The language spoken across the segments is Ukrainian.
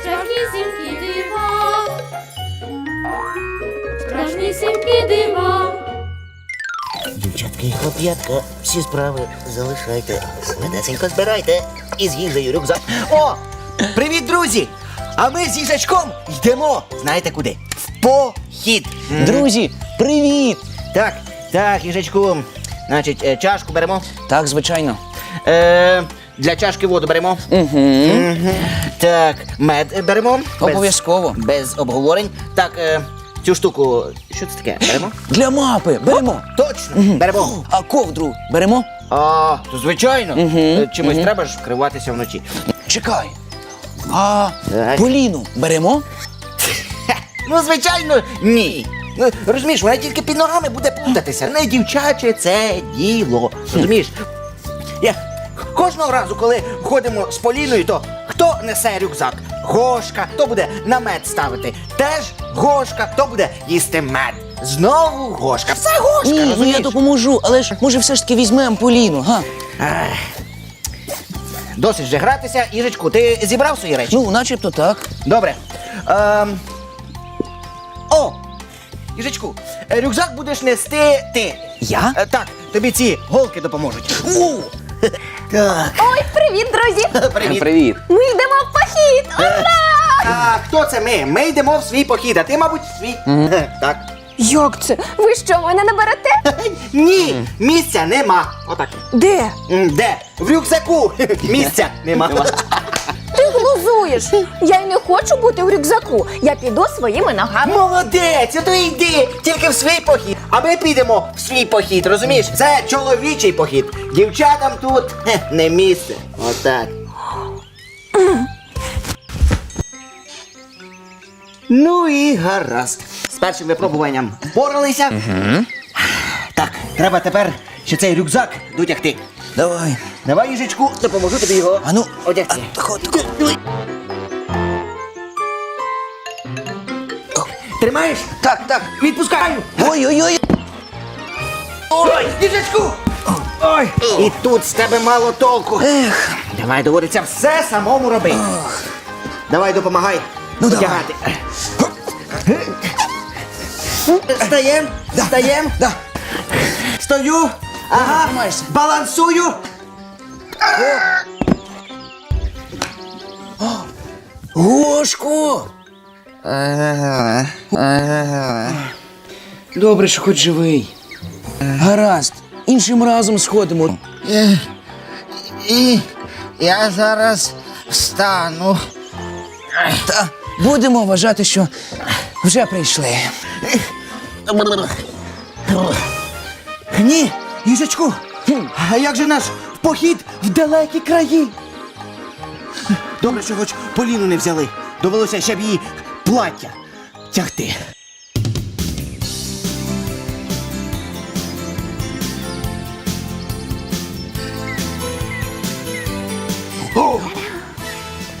страшнісінькі дива. Страшнісінькі дива. Дівчатки і хлоп'ятка, всі справи залишайте. Швидесенько збирайте і з їжею рюкзак. О! Привіт, друзі! А ми з їжачком йдемо. Знаєте куди? В похід. Друзі, привіт! Так, так, їжачку. Значить, е, чашку беремо. Так, звичайно. Е, для чашки воду беремо. Угу. Так, мед е, беремо. Без- Обов'язково. Без обговорень. Так, е, цю штуку. Що це таке? Беремо? Для мапи беремо. Точно, беремо. А ковдру беремо? А, то звичайно. Е, Чимось треба ж вкриватися вночі. Чекай. А Так. Поліну беремо? Ну, звичайно, ні. Ну, розумієш, вона тільки під ногами буде плутатися. Не дівчаче це діло. Розумієш? Я кожного разу, коли ходимо з Поліною, то хто несе рюкзак? Гошка, хто буде намет ставити? Теж гошка, хто буде їсти мед? Знову гошка. Все гошка, Ні, ну розумієш? я допоможу, але ж може все ж таки візьмемо Поліну, га? Досить вже гратися. Іжечку, ти зібрав свої речі? Ну, начебто так. Добре. Ем... О! Їжачку, е, рюкзак будеш нести ти. Я? Е, Так, тобі ці голки допоможуть. У! Так. Ой, привіт, друзі! Привіт. Привіт. Ми йдемо в похід! Ура! А хто це ми? Ми йдемо в свій похід, а ти, мабуть, в свій. Е, Так. Як це? Ви що, мене не берете? Ні, місця нема. Отак. Де? М, Де? В рюкзаку. Місця нема. Ти. Я й не хочу бути в рюкзаку. Я піду своїми ногами. Молодець, то йди, тільки в свій похід. А ми підемо в свій похід, розумієш? Це чоловічий похід. Дівчатам тут хе, не місце. Отак. Ну і гаразд. З першим випробуванням впоралися. Так, треба тепер ще цей рюкзак дотягти. Давай. Давай, їжечку, допоможу тобі його. А ну, одягти. а, тако, тако. Тримаєш? Так, так. Відпускаю. Ой-ой-ой. Ой, їжачку! Ой, і тут з тебе мало толку. Ех. Давай доводиться все самому робити. Давай допомагай. Ну, давай. Тягати. Стаєм, стаєм. Да. Стою. Ага. Тримаєшся. Балансую. Гошко! Добре, що хоч живий. Гаразд. Іншим разом сходимо. І я зараз встану. Та будемо вважати, що вже прийшли. Ні, їжачку. А як же наш похід в далекі краї? Добре, що хоч Поліну не взяли. Довелося ще б її плаття тягти. О!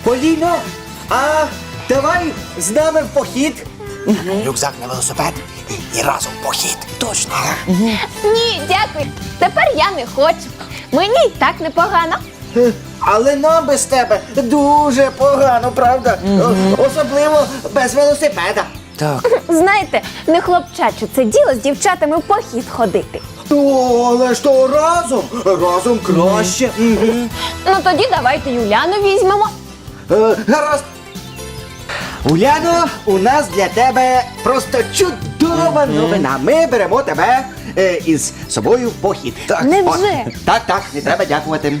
Поліно, а давай з нами в похід. Рюкзак на велосипед і разом похід. Точно. Ні, дякую. Тепер я не хочу. Мені й так непогано. Але нам без тебе дуже погано, правда? Особливо без велосипеда. Так. Знаєте, не хлопчаче це діло з дівчатами в похід ходити. Ну, але ж то разом. Разом краще. Мгм. Ну тоді давайте Юляну візьмемо. Е, Гаразд. Уляно, у нас для тебе просто чудова новина. Ми беремо тебе е, із собою в похід. Так, Невже? так, так, не треба дякувати.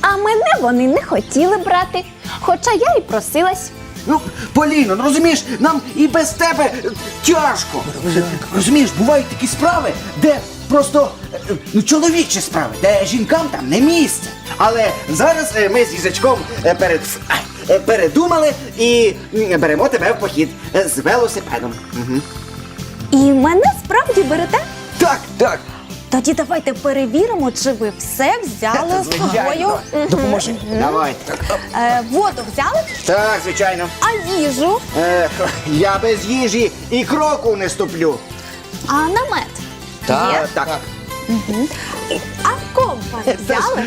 А мене вони не хотіли брати. Хоча я й просилась. Ну, Поліно, ну розумієш, нам і без тебе е, тяжко. Розумієш, бувають такі справи, де просто е, ну, чоловічі справи, де жінкам там не місце. Але зараз е, ми з їжачком е, перед, ай, е, передумали і м, беремо тебе в похід е, з велосипедом. Угу. І мене справді берете? Так, Так, Тоді давайте перевіримо, чи ви все взяли з собою. Звичайно. допоможи. давайте. Е, воду взяли, Так, звичайно. а їжу, Е, я без їжі і кроку не ступлю. а намет. Так. Є? Так. А компас взяли?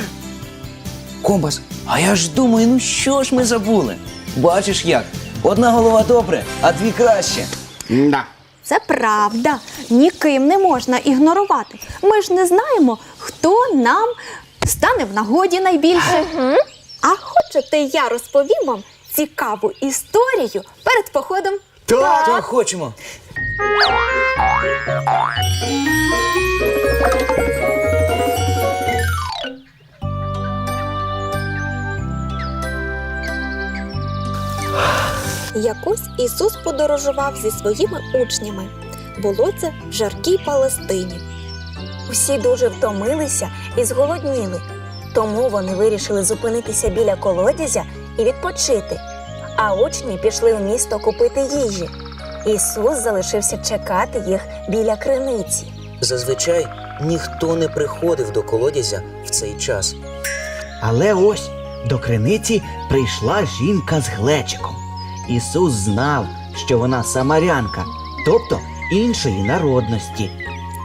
Компас. А я ж думаю, ну що ж ми забули? Бачиш як? Одна голова добре, а дві краще. Да. Це правда. Ніким не можна ігнорувати. Ми ж не знаємо, хто нам стане в нагоді найбільше. А хочете, я розповім вам цікаву історію перед походом? Так. Так, хочемо. Якось Ісус подорожував зі своїми учнями. Було це в жаркій Палестині. Усі дуже втомилися і зголодніли, тому вони вирішили зупинитися біля колодязя і відпочити. А учні пішли в місто купити їжі. Ісус залишився чекати їх біля криниці. Зазвичай ніхто не приходив до колодязя в цей час. Але ось до криниці прийшла жінка з глечиком. Ісус знав, що вона самарянка, тобто іншої народності.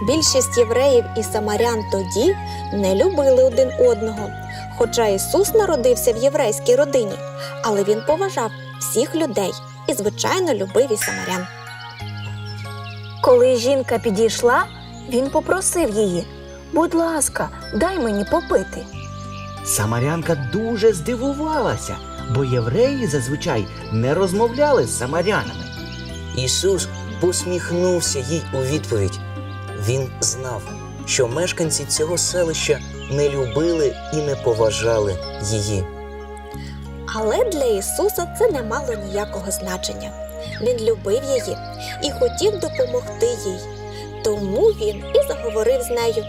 Більшість євреїв і самарян тоді не любили один одного. Хоча Ісус народився в єврейській родині, але він поважав всіх людей і, звичайно, любив і самарян. Коли жінка підійшла, він попросив її: будь ласка, дай мені попити. Самарянка дуже здивувалася, бо євреї зазвичай не розмовляли з самарянами. Ісус посміхнувся їй у відповідь. Він знав, що мешканці цього селища не любили і не поважали її. Але для Ісуса це не мало ніякого значення. Він любив її і хотів допомогти їй. Тому він і заговорив з нею.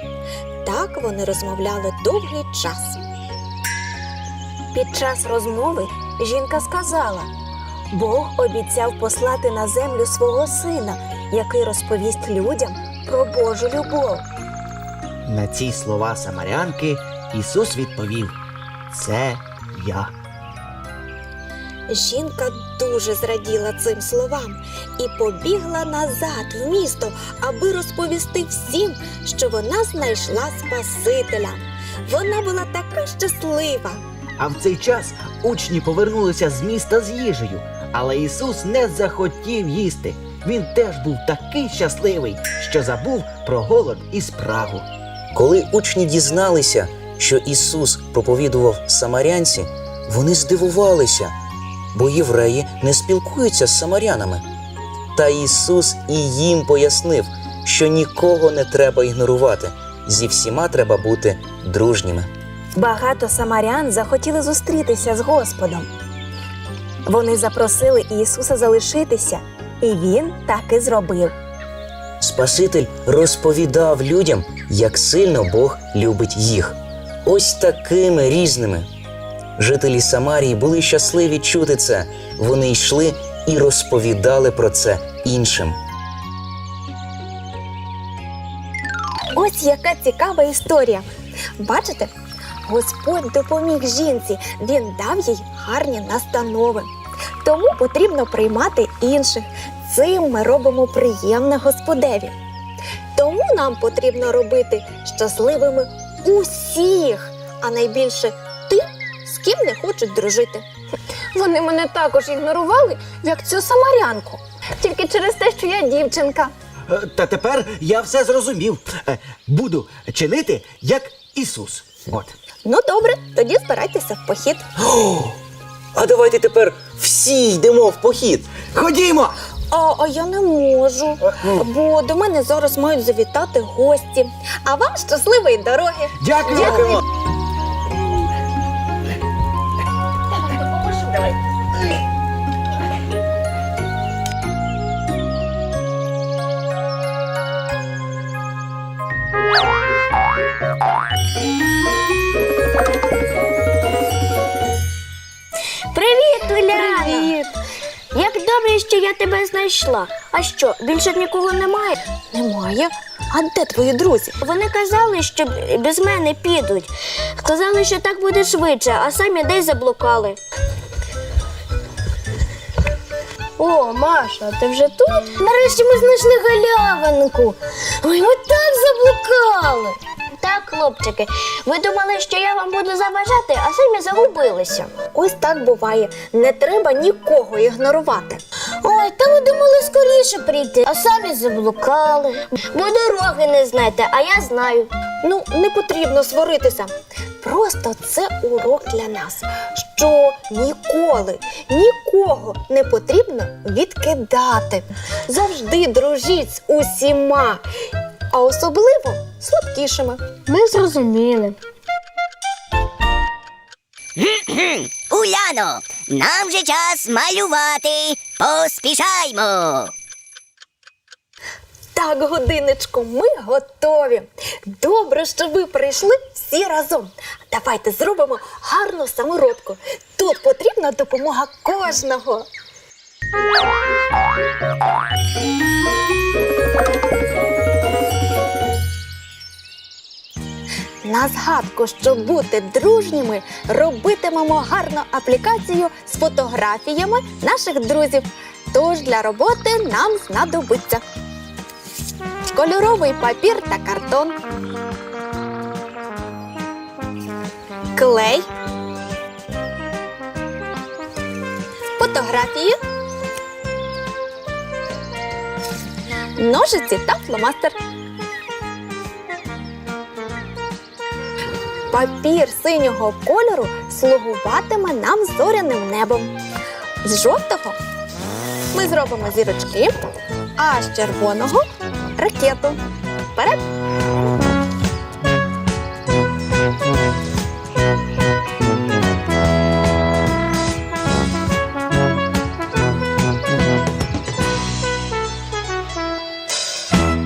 Так вони розмовляли довгий час. Під час розмови жінка сказала: Бог обіцяв послати на землю свого сина, який розповість людям про Божу любов. На ці слова самарянки Ісус відповів: Це я. Жінка дуже зраділа цим словам і побігла назад в місто, аби розповісти всім, що вона знайшла Спасителя. Вона була така щаслива. А в цей час учні повернулися з міста з їжею, але Ісус не захотів їсти. Він теж був такий щасливий, що забув про голод і спрагу. Коли учні дізналися, що Ісус проповідував самарянці, вони здивувалися, бо євреї не спілкуються з самарянами. Та Ісус і їм пояснив, що нікого не треба ігнорувати, зі всіма треба бути дружніми. Багато самарян захотіли зустрітися з Господом. Вони запросили Ісуса залишитися, і він так і зробив. Спаситель розповідав людям, як сильно Бог любить їх. Ось такими різними. Жителі Самарії були щасливі чути це. Вони йшли і розповідали про це іншим. Ось яка цікава історія. Бачите, Господь допоміг жінці, він дав їй гарні настанови. Тому потрібно приймати інших. Цим ми робимо приємне Господеві. Тому нам потрібно робити щасливими усіх, а найбільше тим, з ким не хочуть дружити. Вони мене також ігнорували, як цю самарянку. Тільки через те, що я дівчинка. Е, Та тепер я все зрозумів. Е, Буду чинити як Ісус. От. Ну добре, тоді збирайтеся в похід. А давайте тепер всі йдемо в похід. Ходімо! А, а я не можу, бо до мене зараз мають завітати гості. А вам щасливої дороги! Дякую! Дякуємо. Як добре, що я тебе знайшла. А що, більше нікого немає? Немає. А де твої друзі? Вони казали, що без мене підуть. Сказали, що так буде швидше, а самі десь заблукали. О, Маша, ти вже тут? Нарешті ми знайшли галявинку. Ой, ми так заблукали. Так, хлопчики, ви думали, що я вам буду заважати, а самі загубилися. Ось так буває. Не треба нікого ігнорувати. Ой, та ви думали скоріше прийти, а самі заблукали. Бо дороги не знаєте, а я знаю. Ну, не потрібно сваритися. Просто це урок для нас, що ніколи нікого не потрібно відкидати. Завжди дружіть з усіма, а особливо слабкішими. Ми зрозуміли. Уляно, нам же час малювати. Поспішаймо. Так, годиночку, ми готові. Добре, що ви прийшли всі разом. Давайте зробимо гарну саморобку. Тут потрібна допомога кожного. На згадку, щоб бути дружніми, робитимемо гарну аплікацію з фотографіями наших друзів. Тож для роботи нам знадобиться кольоровий папір та картон, клей, фотографії, ножиці та фломастер. Папір синього кольору слугуватиме нам зоряним небом. З жовтого ми зробимо зірочки, а з червоного ракету. Вперед!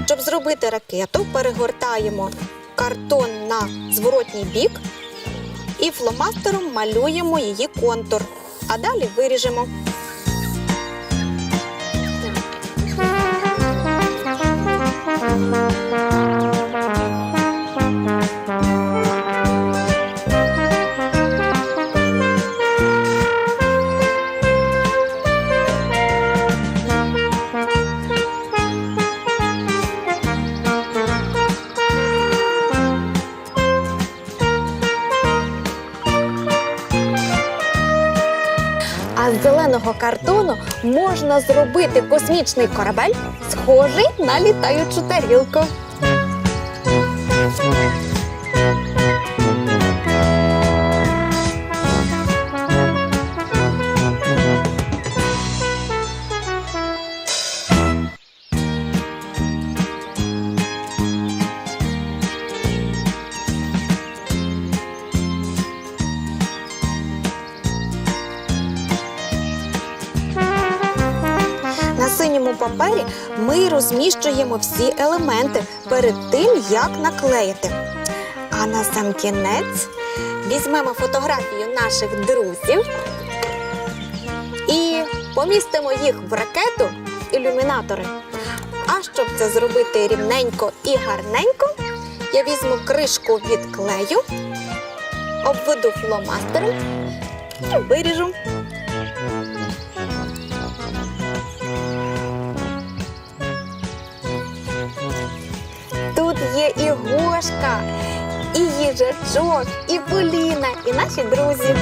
Щоб зробити ракету, перегортаємо картон на зворотній бік і фломастером малюємо її контур, а далі виріжемо. А картону можна зробити космічний корабель, схожий на літаючу тарілку. Розміщуємо всі елементи перед тим, як наклеїти. А на сам кінець візьмемо фотографію наших друзів і помістимо їх в ракету ілюмінатори. А щоб це зробити рівненько і гарненько, я візьму кришку від клею, обведу фломастером і виріжу. І Гошка, і їжачок, і Поліна, і наші друзі.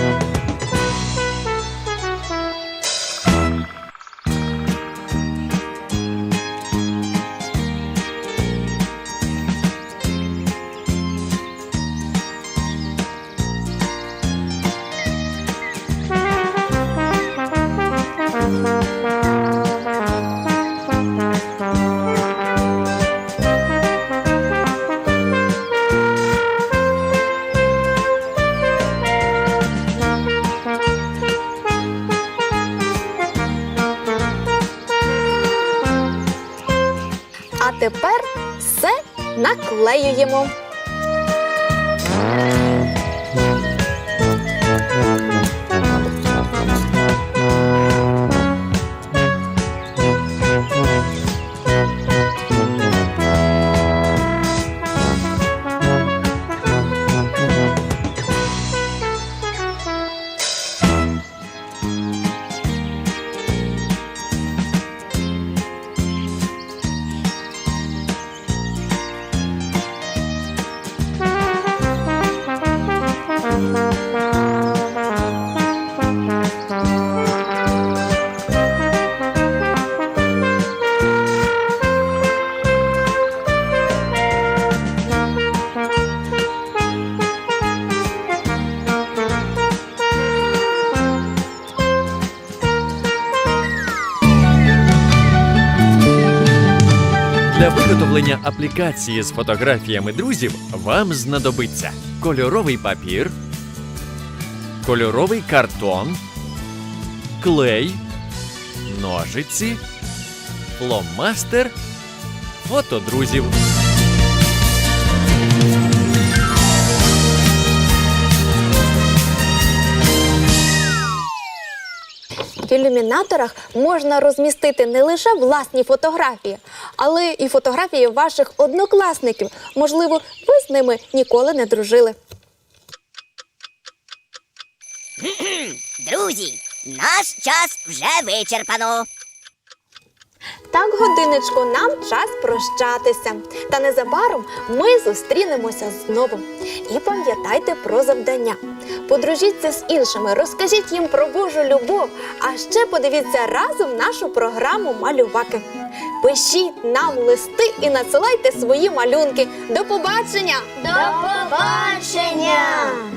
Для виготовлення аплікації з фотографіями друзів вам знадобиться кольоровий папір, кольоровий картон, клей, ножиці, фломастер, фото друзів. Ілюмінаторах можна розмістити не лише власні фотографії, але і фотографії ваших однокласників. Можливо, ви з ними ніколи не дружили. Друзі, наш час вже вичерпано. Так, годиночко, нам час прощатися. Та незабаром ми зустрінемося знову. І пам'ятайте про завдання. Подружіться з іншими, розкажіть їм про Божу любов, а ще подивіться разом нашу програму Малюваки. Пишіть нам листи і надсилайте свої малюнки. До побачення! До побачення!